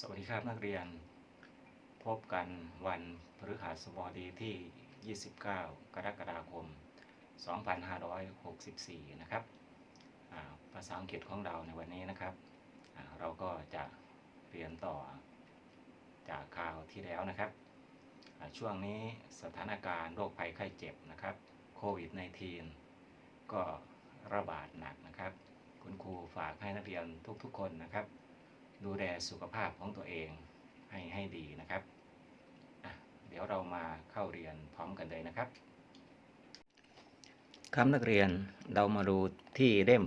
สวัสดีครับนักเรียน พบกันวันพฤหัสบดีที่ 29 กรกฎาคม 2564 นะครับภาษาอังกฤษของเราในวันนี้นะครับเราก็จะเรียนต่อจากคราวที่แล้วนะครับ ช่วงนี้สถานการณ์โรคภัยไข้เจ็บนะครับโควิด -19 ก็ระบาดหนักนะครับ คุณครูฝากให้นักเรียนทุกๆคนนะครับ ดูแลสุขภาพของตัวเองให้ให้ดีนะครับ เดี๋ยวเรามาเข้าเรียนพร้อมกันเลยนะครับครับนักเรียนเรามาดูที่เล่ม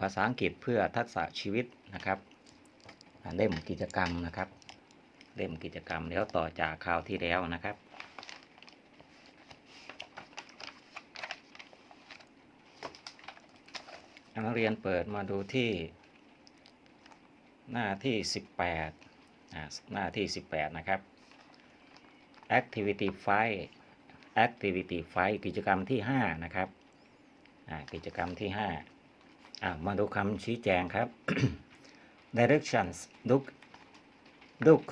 ภาษาอังกฤษเพื่อทักษะชีวิตนะครับเล่มกิจกรรมนะครับ เล่มกิจกรรมเดี๋ยวต่อจากคราวที่แล้วนะครับ นักเรียนเปิดมาดูที่ หน้าที่ 18อ่าหน้าที่ 18 นะครับ activity 5 activity 5กิจกรรมที่ 5 นะครับอ่ากิจกรรมที่5อ่ามาดูคำชี้แจงครับ directions look look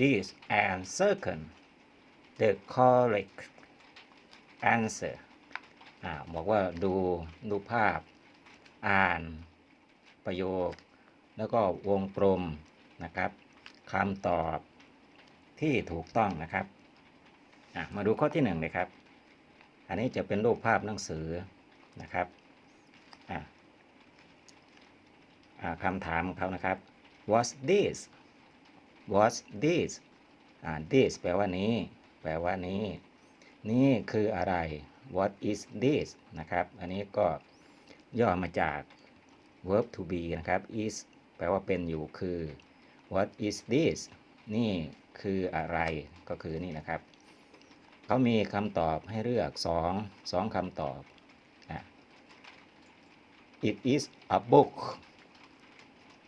this and circle the correct answer อ่าบอกว่าดูดูภาพ อ่านประโยค แล้วก็วงกลมนะครับคำตอบที่ถูกต้องนะครับมาดูข้อที่หนึ่งเลยครับ อันนี้จะเป็นรูปภาพหนังสือนะครับคำถามของเขานะครับ what's this what's this this แปลว่านี้ แปลว่านี้ นี่คืออะไร what is this นะครับ อันนี้ก็ย่อมาจาก verb to be นะครับ is แปลว่าเป็นอยู่คือ what is this นี่คืออะไรก็คือนี่นะครับ เขามีคำตอบให้เลือก2 2คำตอบนะ it is a book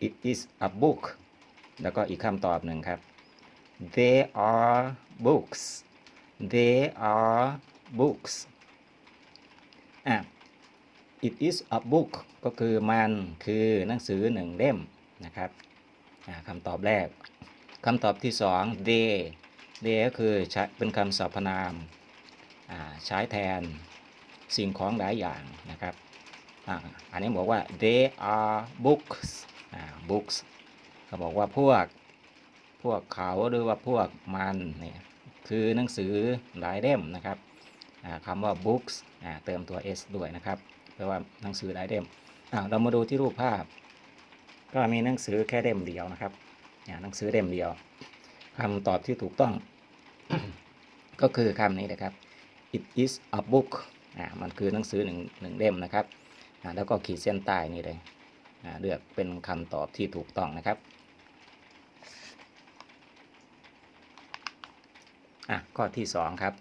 it is a book แล้วก็อีกคำตอบหนึ่งครับ they are books they are books อะ it is a book ก็คือมันคือหนังสือหนึ่งเล่ม นะครับคำตอบแรกคำตอบที่สอง they they ก็คือเป็นคำสรรพนามใช้แทนสิ่งของหลายอย่างนะครับออันนี้บอกว่า they are books books เขาบอกว่าพวกพวกเขาหรือว่าพวกมันเนี่ยคือหนังสือหลายเล่มนะครับคำว่า books เติมตัว s ด้วยนะครับแปลว่าหนังสือหลายเล่มเรามาดูที่รูปภาพ ก็มีหนังสือแค่เล่มเดียวนะครับหนังสือเล่มเดียวคำตอบที่ถูกต้อง ก็คือคำนี้นะครับ it is a book อ่ามันคือหนังสือหนึ่งหนึ่งเล่มนะครับอ่าแล้วก็ขีดเส้นใต้นี่เลยอ่าเลือกเป็นคำตอบที่ถูกต้องนะครับอะข้อที่สองครับ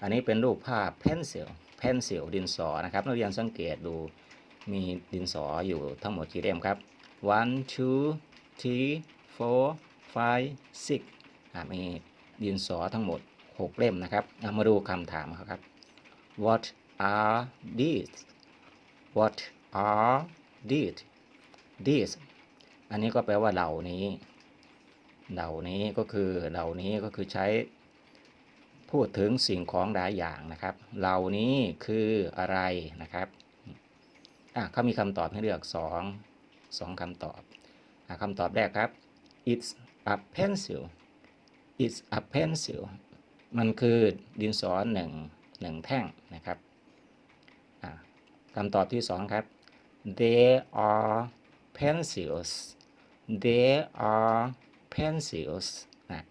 อันนี้เป็นรูปภาพ pencil pencil ดินสอนะครับนักเรียนสังเกตดูมีดินสออยู่ทั้งหมดกี่เล่มครับ one two three four five six อ่ามีดินสอทั้งหมด 6 เล่มนะครับอะมาดูคำถามครับ what are these what are these these อันนี้ก็แปลว่าเหล่านี้ เหล่านี้ก็คือเหล่านี้ก็คือใช้พูดถึงสิ่งของหลายอย่างนะครับ เหล่านี้คืออะไรนะครับอะเขามีคำตอบให้เลือก 2 2คำตอบอคำตอบแรกครับ it's a pencil it's a pencil มันคือดินสอหนึ่งหนึ่งแท่งนะครับคำตอบที่สองครับ they are pencils they are pencils นะ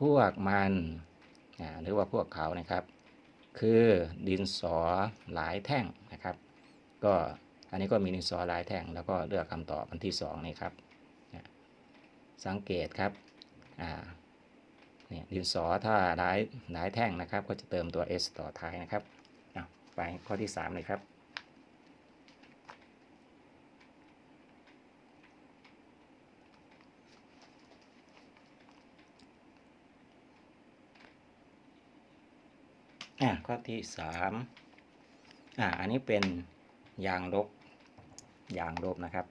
พวกมันหรือว่าพวกเขานะครับ คือดินสอหลายแท่งนะครับ ก็ นนี้ก็มีดินสอหลายแท่งแล้วก็เลือกคำตอบอันที่สองนี่ครับ สังเกตครับเนี่ยดินสอถ้าหลายหลายแท่งนะครับ ก็จะเติมตัว s ต่อท้ายนะครับอะไปข้อที่สามเลยครับอะข้อที่สามอ่าอันนี้เป็นยางลบ ยางลบนะครับ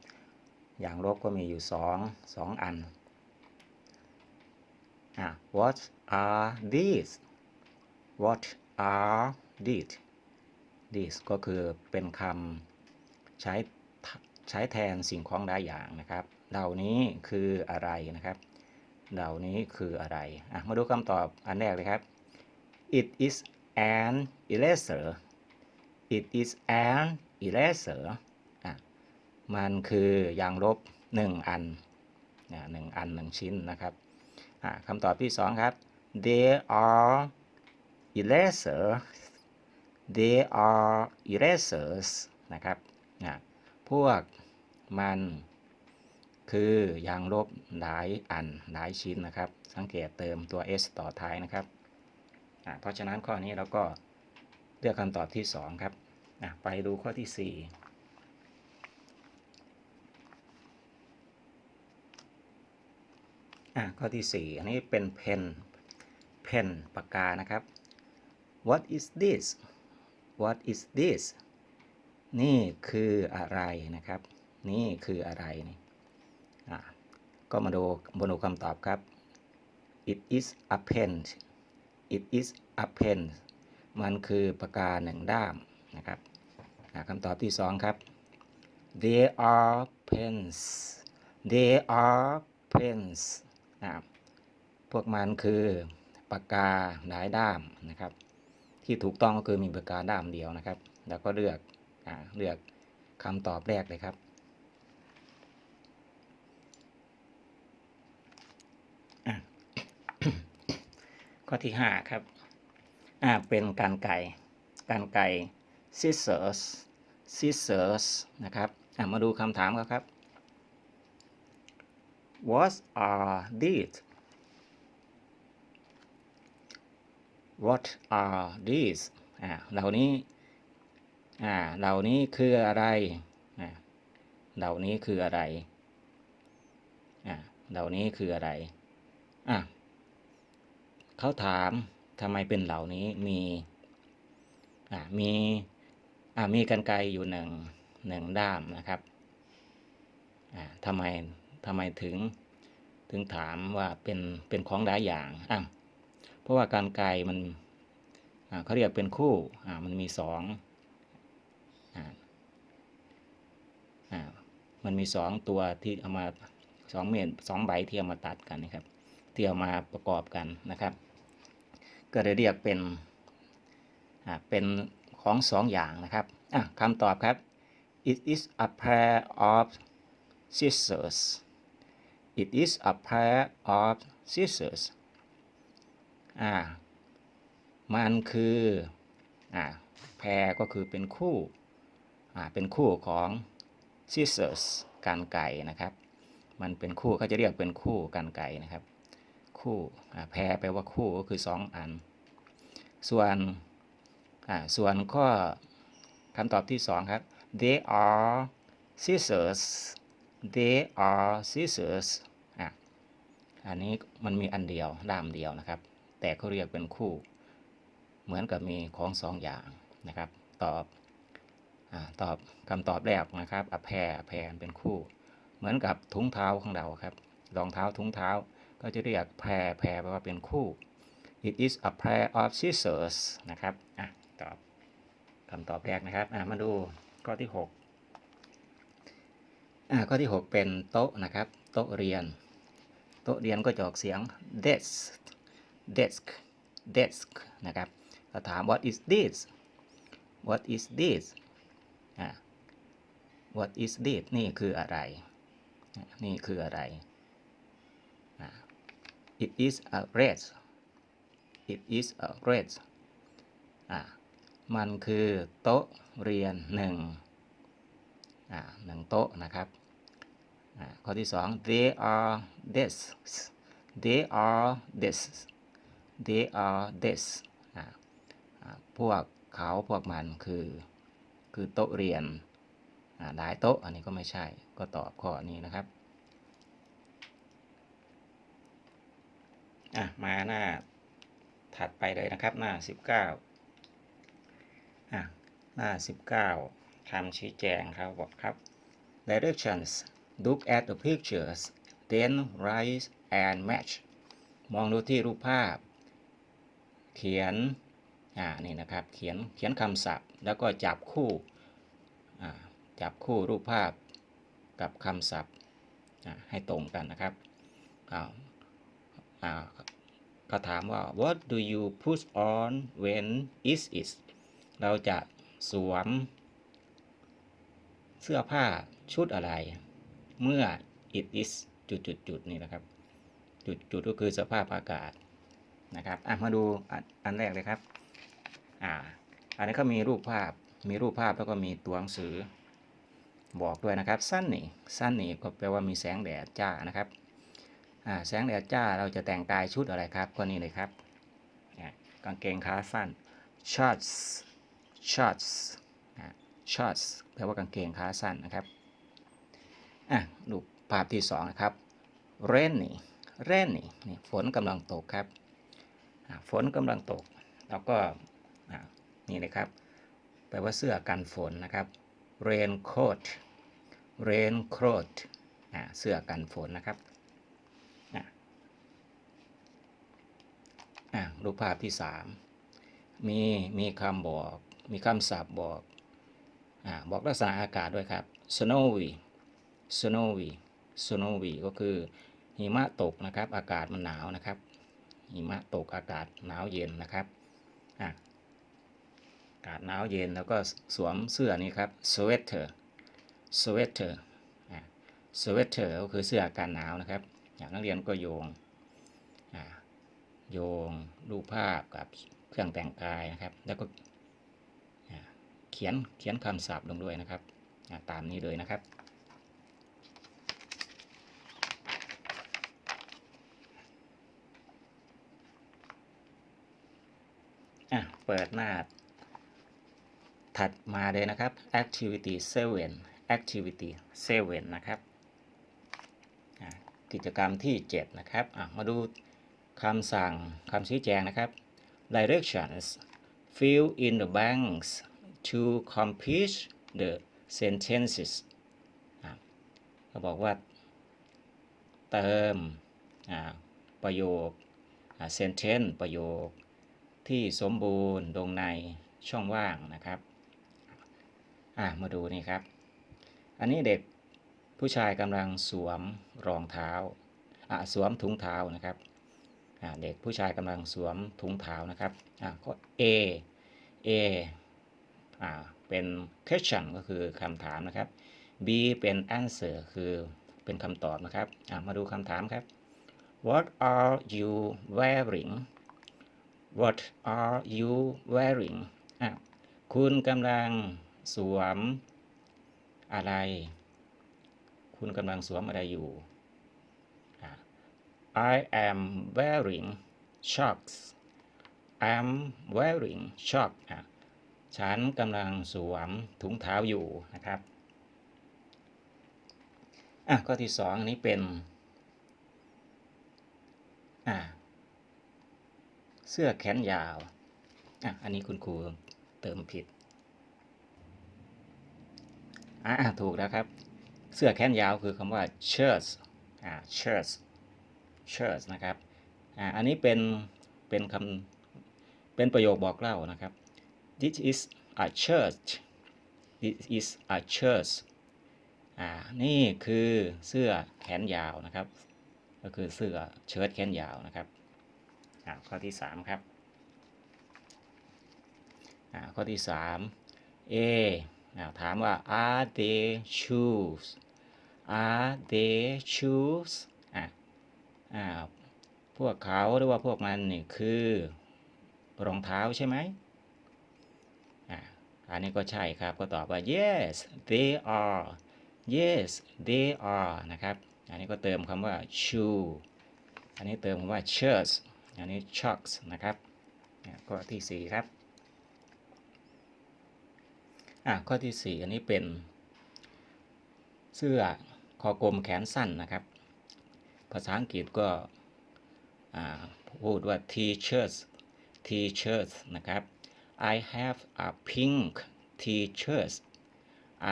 อย่างลบก็มีอยู่สองสองอันอะ what are these what are these these ก็คือเป็นคำใช้ใช้แทนสิ่งของได้อย่างนะครับ เหล่านี้คืออะไรนะครับ เหล่านี้คืออะไร อะ มาดูคำตอบอันแรกเลยครับ it is an eraser it is an eraser มันคือยางลบหนึ่งอันอะหนึ่งอันหนึ่งชิ้นนะครับคำตอบที่สองครับ they are eraser they are erasers นะครับอะพวกมันคือยางลบหลายอันหลายชิ้นนะครับ สังเกตเติมตัว s ต่อท้ายนะครับ เพราะฉะนั้นข้อนี้เราก็เลือกคำตอบที่ 2 ครับ ไปดูข้อที่ 4 อะข้อที่ 4 อันนี้เป็นเพนเพนปากกานะครับ what is this what is this นี่คืออะไรนะครับ นี่คืออะไรนี่อะก็มาดูมาดูคำตอบครับ it is a pen it is a pen มันคือปากกาหนึ่งด้ามนะครับอะคำตอบที่สองครับ they are pens they are pens อะพวกมันคือปากกาหลายด้ามนะครับ ที่ถูกต้องก็คือมีปากกาด้ามเดียวนะครับ แล้วก็เลือกอ่าเลือกคำตอบแรกเลยครับข้อที่ 5 ครับ อ่า เป็นการไก่ การไก่ scissors scissors นะครับ อ่ามาดูคำถามกันครับ What are these What are these อ่าเหล่านี้อ่าเหล่านี้คืออะไรอ่าเหล่านี้คืออะไรอ่าเหล่านี้คืออะไรอะเขาถามทำไมเป็นเหล่านี้มีอ่ามีอ่ามีกันไกรอยู่หนึ่งหนึ่งด้ามนะครับอ่าทำไม ทำไมถึงถึงถามว่าเป็นเป็นของหลายอย่างอะเพราะว่าการไกรมันเขาเรียกเป็นคู่อ่ามันมีสองอ่ามันมีสองตัวที่เอามาสองเมตรสองใบที่เอามาตัดกันนะครับ ที่เอามาประกอบกันนะครับ ก็เลยเรียกเป็นอ่าเป็นของสองอย่างนะครับอะคำตอบครับ it is a pair of scissors it is a pair of scissors อ่า มันคือ อ่า แพรก็คือเป็นคู่ อ่า เป็นคู่ของ scissors การไก่นะครับ มันเป็นคู่เขาจะเรียกเป็นคู่การไก่นะครับ คู่ อ่า แพรแปลว่าคู่ก็คือ 2 อัน ส่วน อ่า ส่วนข้อคำตอบที่ 2 ครับ they are scissors they are scissors อะอันนี้มันมีอันเดียวด้ามเดียวนะครับ แต่เขาเรียกเป็นคู่ เหมือนกับมีของสองอย่างนะครับ ตอบอาตอบคำตอบแรกนะครับอแพรแพรเป็นคู่ เหมือนกับถุงเท้าของเราครับรองเท้าถุงเท้าก็จะเรียกแพรแพรแปลว่าเป็นคู่ it is a pair of scissors นะครับ อะ ตอบคำตอบแรกนะครับ อะ มาดูข้อที่ 6 ข้อที่ 6 เป็นโต๊ะนะครับ โต๊ะเรียน โต๊ะเรียนก็จะออกเสียง desk desk desk นะครับเราถาม what is this what is this what is this นี่คืออะไร นี่คืออะไร it is a red it is a red อะมันคือโต๊ะเรียนหนึ่ง หนึ่งโต๊ะนะครับข้อที่สอง they are desks they are desks they are desks พวกเขาพวกมันคือ คือโต๊ะเรียนหลายโต๊ะอันนี้ก็ไม่ใช่ก็ตอบข้อนี้นะครับอะมาหน้าถัดไปเลยนะครับหน้า 19อะหน้า 19 คำชี้แจงครับบอกครับ directions look at the pictures then write and match มองดูที่รูปภาพ เขียน อ่า นี่นะครับ เขียน เขียนคำศัพท์ แล้วก็จับคู่ อ่า จับคู่รูปภาพกับคำศัพท์ อ่า ให้ตรงกันนะครับอ้าวอ่าเขาถามว่า what do you put on when it is เราจะสวม เสื้อผ้าชุดอะไร เมื่อ it is จุดจุดจุดนี่นะครับ จุดจุดก็คือสภาพอากาศนะครับอะมาดูอันอันแรกเลยครับอ่าอันนี้เขามีรูปภาพมีรูปภาพแล้วก็มีตัวหนังสือ บอกด้วยนะครับ sunny sunny ก็แปลว่ามีแสงแดดจ้านะครับอ่าแสงแดดจ้าเราจะแต่งกายชุดอะไรครับก็นี่เลยครับอะกางเกงขาสั้น shorts shorts shorts แปลว่ากางเกงขาสั้นนะครับอะดูภาพที่สองนะครับ rainy rainy นี่ฝนกำลังตกครับอ่ฝนกำลังตก แล้วก็นี่เลยครับแปลว่าเสื้อกันฝนนะครับ raincoat raincoat เสื้อกันฝนนะครับอะอะรูปภาพที่สามมีมีคำบอก มีคำศัพท์บอก บอกลักษณะอากาศด้วยครับ snowy snowy snowy ก็คือหิมะตกนะครับ อากาศมันหนาวนะครับ หิมะตกอากาศหนาวเย็นนะครับอะอากาศหนาวเย็นแล้วก็สวมเสื้อนี้ครับ sweater sweater อะ sweater ก็คือเสื้อกันหนาวนะครับ อย่างนักเรียนก็โยงอะโยงรูปภาพกับเครื่องแต่งกายนะครับ แล้วก็ เขียนเขียนคำศัพท์ลงด้วยนะครับตามนี้เลยนะครับอะเปิดหน้า ถัดมาเลยนะครับ activity 7 activity 7 นะครับ กิจกรรมที่ 7 นะครับมาดูคำสั่งคำชี้แจงนะครับ directions fill in the blanks to complete the sentences อะเขาบอกว่าเติมประโยค sentence ประโยคที่สมบูรณ์ลงในช่องว่างนะครับ มาดูนี่ครับ อันนี้เด็กผู้ชายกำลังสวมรองเท้าอะสวมถุงเท้านะครับเด็กผู้ชายกำลังสวมถุงเท้านะครับอะข้อ A A อ่าเป็น question ก็คือคำถามนะครับ B เป็น answer คือเป็นคำตอบนะครับมาดูคำถามครับ What are you wearing What are you wearing คุณกำลังสวมอะไร คุณกำลังสวมอะไรอยู่ I am wearing socks I'm wearing socks ฉันกำลังสวมถุงเท้าอยู่นะครับ อะข้อที่สองอันนี้เป็นอะเสื้อแขนยาวอะอันนี้คุณครูเติมผิดอะถูกแล้วครับ เสื้อแขนยาวคือคำว่า shirts อ่า shirts shirts นะครับอ่าอันนี้เป็นเป็นคำเป็นประโยคบอกเล่านะครับ this is a shirt this is a shirt อ่า นี่คือเสื้อแขนยาวนะครับ ก็คือเสื้อเชิ้ตแขนยาวนะครับ อ่า ข้อที่สามครับ อ่า ข้อที่สาม A อ่า ถามว่า are they shoes are they shoes อ่า อ่า พวกเขาหรือว่าพวกมันนี่คือรองเท้าใช่ไหม อันนี้ก็ใช่ครับ ก็ตอบว่า yes they are yes they are นะครับ อันนี้ก็เติมคำว่า shoe อันนี้เติมคำว่า shirts อันนี้ shocks นะครับเนี่ยข้อที่สี่ครับอะข้อที่สี่อันนี้เป็น เสื้อคอกลมแขนสั้นนะครับ ภาษาอังกฤษก็อ่าพูดว่า t-shirts t-shirts นะครับ I have a pink t-shirt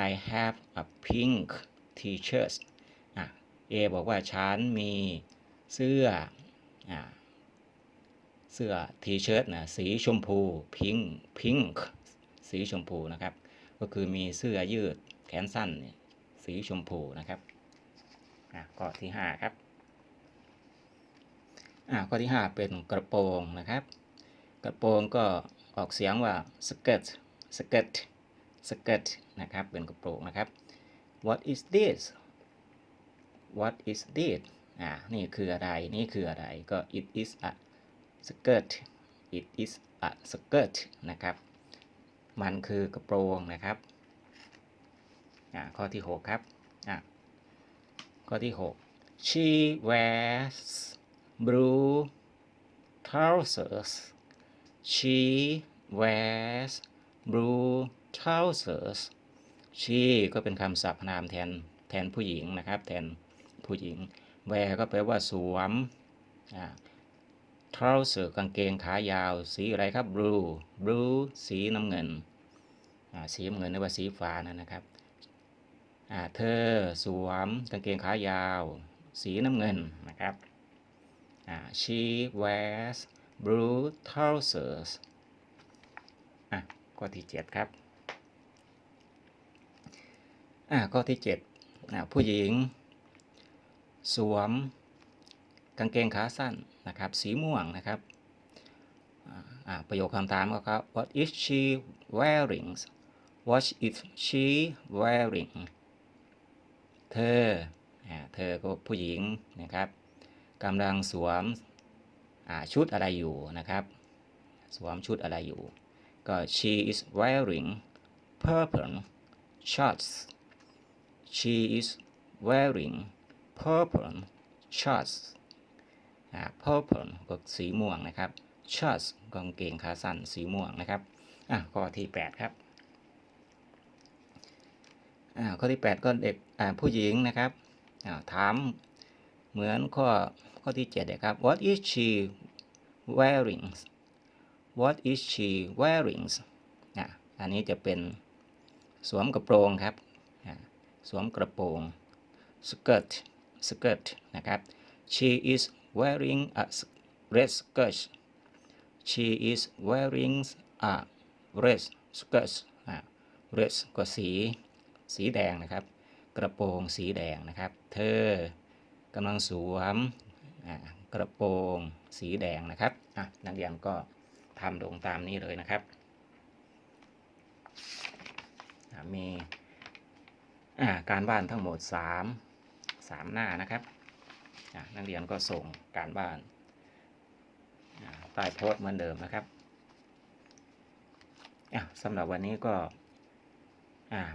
I have a pink t-shirt A บอกว่าฉันมีเสื้ออ่าเสื้อทีเชิ้ตนะสีชมพูพิงพิงค์สีชมพูนะครับ ก็คือมีเสื้อยืดแขนสั้นสีชมพูนะครับอะข้อที่ห้าครับอะข้อที่ห้าเป็นกระโปรงนะครับ กระโปรงก็ ออกเสียงว่า skirt skirt skirt นะครับเป็นกระโปรงนะครับ what is this what is this อ่านี่คืออะไรนี่คืออะไรก็ it is a skirt it is a skirt นะครับมันคือกระโปรงนะครับอ่าข้อที่ 6 ครับอ่าข้อที่ 6 she wears blue trousers she wears blue trousers she ก็เป็นคำสรรพนามแทนแทนผู้หญิงนะครับ แทนผู้หญิง wear ก็แปลว่าสวม trouser กางเกงขายาว สีอะไรครับ blue blue สีน้ำเงิน สีน้ำเงินหรือว่าสีฟ้านั่นนะครับเธอสวมกางเกงขายาว สีน้ำเงินนะครับ she wears blue trousers อะข้อที่ 7 ครับ อ่าข้อที่7อ่าผู้หญิง สวม กางเกงขาสั้นนะครับ สีม่วงนะครับ อ่าประโยคคำถามก็ครับ What is she wearing What is she wearing เธออ่าเธอก็ผู้หญิงนะครับกำลังสวม ชุดอะไรอยู่นะครับ สวมชุดอะไรอยู่ ก็ she is wearing purple shorts she is wearing purple shorts อ่า purple ก็สีม่วงนะครับ shorts กางเกงขาสั้นสีม่วงนะครับอะข้อที่ 8 ครับอ่าข้อที่ 8 ก็เด็กผู้หญิงนะครับถาม เหมือนข้อข้อที่7เลยครับ What is she wearing What is she wearing อะอันนี้จะเป็นสวมกระโปรงครับสวมกระโปรง skirt skirt นะครับ she is wearing a red skirt she is wearing a red skirt อ่า red ก็สี สีแดงนะครับ กระโปรงสีแดงนะครับ เธอ กำลังสวมกระโปรงสีแดงนะครับนักเรียนก็ทำลงตามนี้เลยนะครับ มีการบ้านทั้งหมด 3 3 หน้านะครับนักเรียนก็ส่งการบ้านใต้โพสต์เหมือนเดิมนะครับสำหรับวันนี้ก็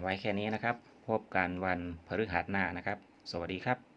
ไว้แค่นี้นะครับ พบกันวันพฤหัสหน้านะครับ สวัสดีครับ